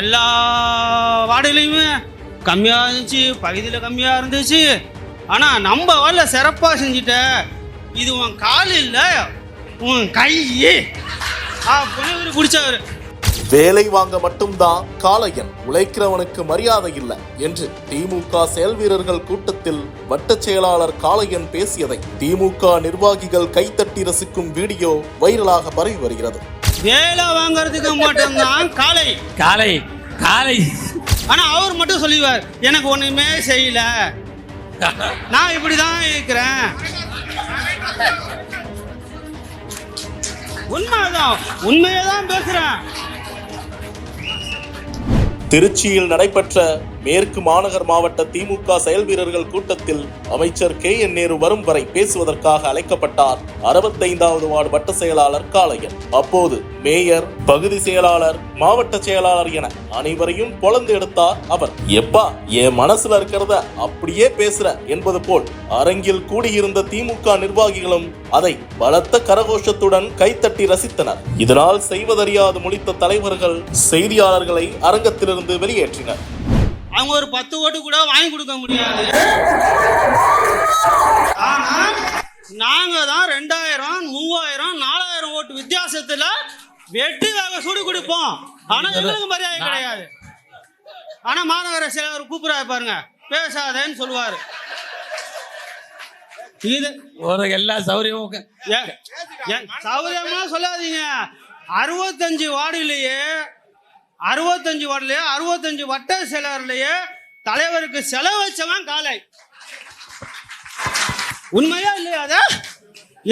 எல்லா வார்டுலையுமே கம்மியாக இருந்துச்சு பகுதியில் கம்மியாக இருந்துச்சு. ஆனால் நம்ம வார்டில் சிறப்பாக செஞ்சுட்ட. இது உன் கால் இல்லை உன் கை அப்படின்னு இவரு பிடிச்சவர் வேலை வாங்க மட்டும்தான் காளையன் உழைக்கிறவனுக்கு மரியாதை இல்லை என்று திமுக செயல் வீரர்கள் கூட்டத்தில் வட்டச் செயலாளர் காளையன் பேசியதை திமுக நிர்வாகிகள் கைத்தட்டி ரசிக்கும் வீடியோ வைரலாக பரவி வருகிறது. வேலை வாங்குறதுக்கு மட்டும்தான் காலை. காலை காலை. ஆனால் அவர் மட்டும் சொல்லிடுவார் எனக்கு ஒன்றுமே செய்யல. நான் இப்படி தான் இருக்கிறேன். உண்மைதான் உண்மையை தான் பேசுகிறேன் திருச்சியில் நடைபெற்ற மேற்கு மாநகர் மாவட்ட திமுக செயல் வீரர்கள் கூட்டத்தில் அமைச்சர் கே என் நேரு வரும் வரை பேசுவதற்காக அழைக்கப்பட்டார். அறுபத்தைந்தாவது வார்டு வட்ட செயலாளர் காளையன். அப்போது மேயர் பகுதி செயலாளர் மாவட்ட செயலாளர் என அனைவரையும் பொழந்து எடுத்தார் அவர். எப்பா என் மனசுல இருக்கிறத அப்படியே பேசுற என்பது போல் அரங்கில் கூடியிருந்த திமுக நிர்வாகிகளும் அதை பலத்த கரகோஷத்துடன் கைத்தட்டி ரசித்தனர். இதனால் செய்வதறியாது முடித்த தலைவர்கள் செய்தியாளர்களை அரங்கத்திலிருந்து வெளியேற்றினர். அவங்க ஒரு பத்து ஓட்டு கூட வாங்கி கொடுக்க முடியாது. ஆனா நாங்க தான் ரெண்டாயிரம் மூவாயிரம் நாலாயிரம் ஓட்டு வித்தியாசத்துல வெட்டி வேக சூடு கொடுப்போம். ஆனா எங்களுக்கு மரியாதை கிடையாது. ஆனா மாநகர செயலர் கூப்பிடாரு பாருங்க. பேசாதேன்னு சொல்லுவாரு. இது ஒரு எல்லா ஏ- சௌகரியமா சொல்லாதீங்க. அறுபத்தஞ்சு வார்டுலயே அறுபத்தஞ்சு வார்டுலயே அறுபத்தஞ்சு வட்ட செயலர்லயே தலைவருக்கு செலவு வச்சவன் காலை. உண்மையா இல்லையா அத?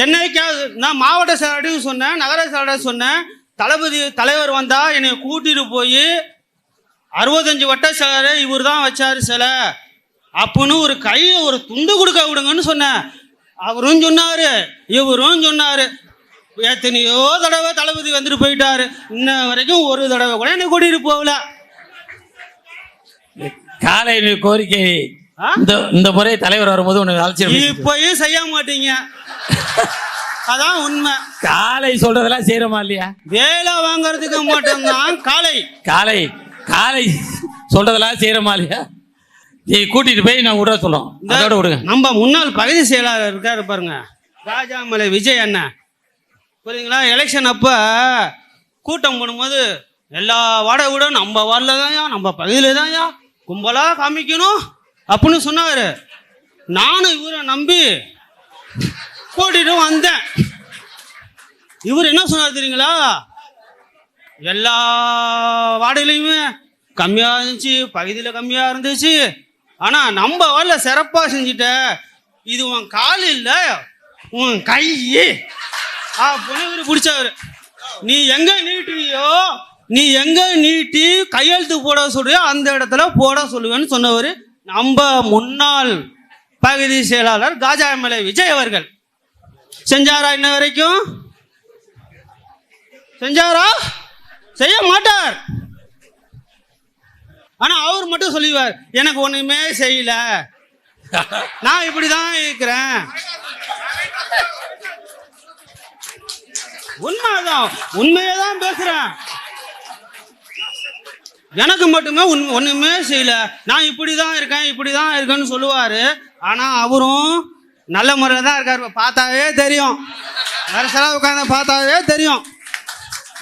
என்னைக்காவது நான் மாவட்ட செயலாளரையும் சொன்னேன் நகர செயலாளர் சொன்னேன் தளபதி தலைவர் வந்தா என்னை கூட்டிட்டு போய் அறுபத்தஞ்சு வட்ட செயலரை இவர் தான் வச்சாரு சிலை. அப்புன்னு ஒரு கையை ஒரு துண்டு கொடுக்க விடுங்கன்னு சொன்னேன். அவரும் சொன்னாரு இவரும் சொன்னாரு. எத்தனையோ தடவை தளபதி வந்துட்டு போயிட்டாரு. இன்ன வரைக்கும் ஒரு தடவை கூட என்னை கூட்டிட்டு போகல. காலை கோரிக்கை? இந்த இந்த முறை தலைவர் வரும்போது உனக்கு பேசிட்டு. இப்பயும் செய்ய மாட்டீங்க. அதான் உண்மை. காலை சொல்றதெல்லாம் செய்யறோமா இல்லையா? வேலை வாங்குறதுக்கு மட்டும்தான் காலை. காலை காலை சொல்றதெல்லாம் செய்யறோமா இல்லையா? நீ கூட்டிட்டு போய் நான் விட இந்த அதோட விடுங்க. நம்ம முன்னாள் பகுதி செயலாளர் இருக்காரு பாருங்க. ராஜாமலை விஜய் அண்ணன். புரியுதுங்களா? எலெக்ஷன் அப்போ கூட்டம் போடும்போது எல்லா வாடகை விட நம்ம வார்டில் தான்யா நம்ம பகுதியில் தான்யா கும்பலாக காமிக்கணும் அப்படின்னு சொன்னார். நானும் இவரை நம்பி கூட்டிட்டு வந்தேன். இவர் என்ன சொன்னார் தெரியுங்களா? எல்லா வாடகையிலையுமே கம்மியாக இருந்துச்சு பகுதியில் கம்மியாக இருந்துச்சு. ஆனால் நம்ம வார்டில் சிறப்பாக செஞ்சுட்ட இது உன் கால் இல்லை உன் கை ஆ இவர் பிடிச்சவர் நீ எங்கே நீட்டியோ நீ எங்கே நீட்டி கையெழுத்து போட சொல்றியோ அந்த இடத்துல போட சொல்லுவேன்னு சொன்னவர் நம்ம முன்னாள் பகுதி செயலாளர் காஜாமலை விஜய் அவர்கள். செஞ்சாரா இன்ன வரைக்கும்? செஞ்சாரா? செய்ய மாட்டார். ஆனா அவர் மட்டும் சொல்லிடுவார் எனக்கு ஒண்ணுமே செய்யல. நான் இப்படிதான் இருக்கிறேன். உண்மைதான் உண்மையை தான் பேசுறேன். எனக்கு மட்டுமே உண் ஒண்ணுமே செய்யல. நான் இப்படி தான் இருக்கேன் இப்படி தான் இருக்கேன்னு சொல்லுவாரு. ஆனா அவரும் நல்ல முறையில் தான் இருக்காரு. பார்த்தாவே தெரியும். வருஷம் உட்காந்து பார்த்தாவே தெரியும்.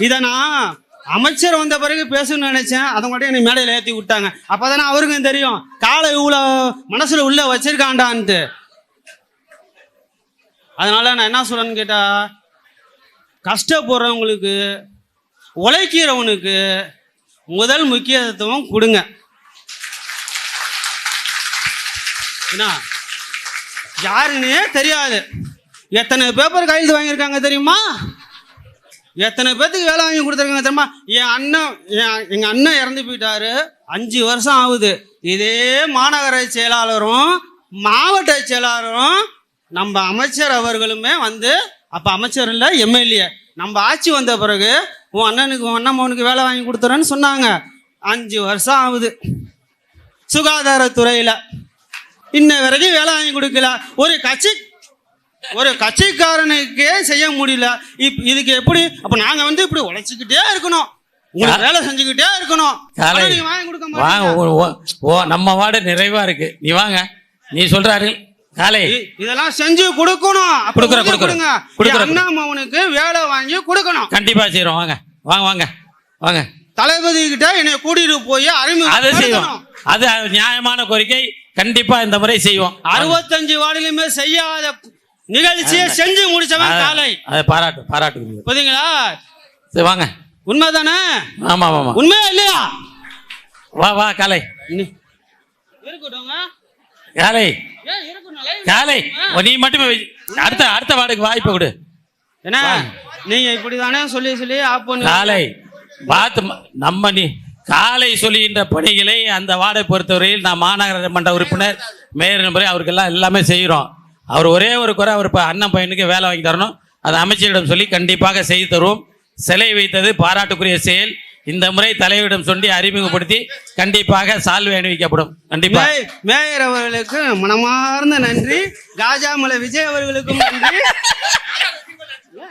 இதை நான் அமைச்சர் வந்த பிறகு பேசணும்னு நினைச்சேன். அதை மட்டும் என்னை மேடையில் ஏற்றி விட்டாங்க. அப்போதானே அவருக்கும் தெரியும். காலை இவ்வளோ மனசில் உள்ள வச்சிருக்காண்டான்ட்டு அதனால நான் என்ன சொல்றேன்னு கேட்டா கஷ்டப்படுறவங்களுக்கு உழைக்கிறவனுக்கு முதல் முக்கியத்துவம் கொடுங்க. என்ன யாருன்னே தெரியாது. எத்தனை பேப்பர் கையெழுத்து வாங்கியிருக்காங்க தெரியுமா? எத்தனை பேர்த்துக்கு வேலை வாங்கி கொடுத்துருக்காங்க தெரியுமா? என் அண்ணன் என் எங்கள் அண்ணன் இறந்து போயிட்டாரு. அஞ்சு வருஷம் ஆகுது. இதே மாநகராட்சி செயலாளரும் மாவட்ட செயலாளரும் நம்ம அமைச்சர் அவர்களுமே வந்து அப்போ அமைச்சர் இல்லை எம்எல்ஏ. நம்ம ஆட்சி வந்த பிறகு உன் அண்ணனுக்கு உன் அண்ணன் மகனுக்கு வேலை வாங்கி கொடுத்துறேன்னு சொன்னாங்க. அஞ்சு வருஷம் ஆகுது. சுகாதாரத்துறையில் இன்ன வரைக்கும் வேலை வாங்கி கொடுக்கல. ஒரு கட்சி ஒரு கட்சிக்காரனுக்கே செய்ய முடியல. இப் இதுக்கு எப்படி அப்போ நாங்கள் வந்து இப்படி உழைச்சிக்கிட்டே இருக்கணும். உங்களுக்கு வேலை செஞ்சுக்கிட்டே இருக்கணும். வாங்கி கொடுக்க வாங்க நம்ம வார்டு நிறைவா இருக்கு. நீ வாங்க. நீ சொல்றாரு காலை. இதெல்லாம் செஞ்சு கொடுக்கணும். கொடுங்க. கொடுக்குறோம், என் அண்ணா மகனுக்கு வேலை வாங்கி கொடுக்கணும். கண்டிப்பா செய்றோம். வாங்க வாங்க வாங்க வாங்க. தளபதி கிட்ட என்னை கூட்டிட்டு போய் அதை செய்வோம். அறிமுகம் அது நியாயமான கோரிக்கை. கண்டிப்பா இந்த முறை செய்வோம். அறுபத்தஞ்சு வார்டிலுமே செய்யாத நிகழ்ச்சியை செஞ்சு முடிச்சவன் காலை. அது பாராட்டு பாராட்டு புரியுங்களா சரி வாங்க. உண்மைதானே? ஆமா ஆமா ஆமா. உண்மையா இல்லையா? வா வா காலை. இருக்கட்டும்ங்க. காலை. காலை. நீ மட்டுமே. அடுத்த அடுத்த வார்டுக்கு வாய்ப்பு கொடு. என்ன? நீங்க இப்படிதானே சொல்லி சொல்லி ஆப் பண்ணி காலை. பார்த்து நம்ம நீ காலை சொல்லுகின்ற பணிகளை அந்த வார்டை பொறுத்தவரையில் நான் மாநகர மன்ற உறுப்பினர் மேயர் நம்பரை அவருக்கெல்லாம் எல்லாமே செய்கிறோம். அவர் ஒரே ஒரு குறை அவர் இப்போ அண்ணன் பையனுக்கு வேலை வாங்கி தரணும். அதை அமைச்சரிடம் சொல்லி கண்டிப்பாக செய்து தருவோம். சிலை வைத்தது பாராட்டுக்குரிய செயல். இந்த முறை தலைவரிடம் சொல்லி அறிமுகப்படுத்தி கண்டிப்பாக சால்வை அணிவிக்கப்படும். கண்டிப்பா. மேயர் அவர்களுக்கு மனமார்ந்த நன்றி. காஜாமலை விஜய் அவர்களுக்கும் நன்றி.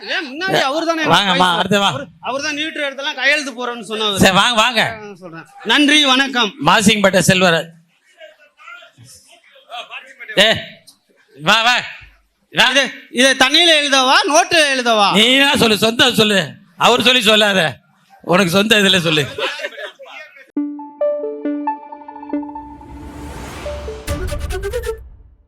முன்னாடி அவர்தானே எனக்கு வாங்கம்மா, அடுத்து வா. அவரு- அவர்தான் நீட்டு இடத்தெல்லாம் கையெழுத்து போறேன்னு சொன்னவர் சரி வாங்க வாங்க. சொல்றேன். நன்றி வணக்கம். மாசிங்பேட்டை செல்வர் ஏ வா வா. இது தண்ணியில எழுதவா நோட்டு எழுதவா? நீ தான் சொல்லு சொந்தம் சொல்லு. அவர் சொல்லி சொல்லாத. உனக்கு சொந்த இதுல சொல்லு.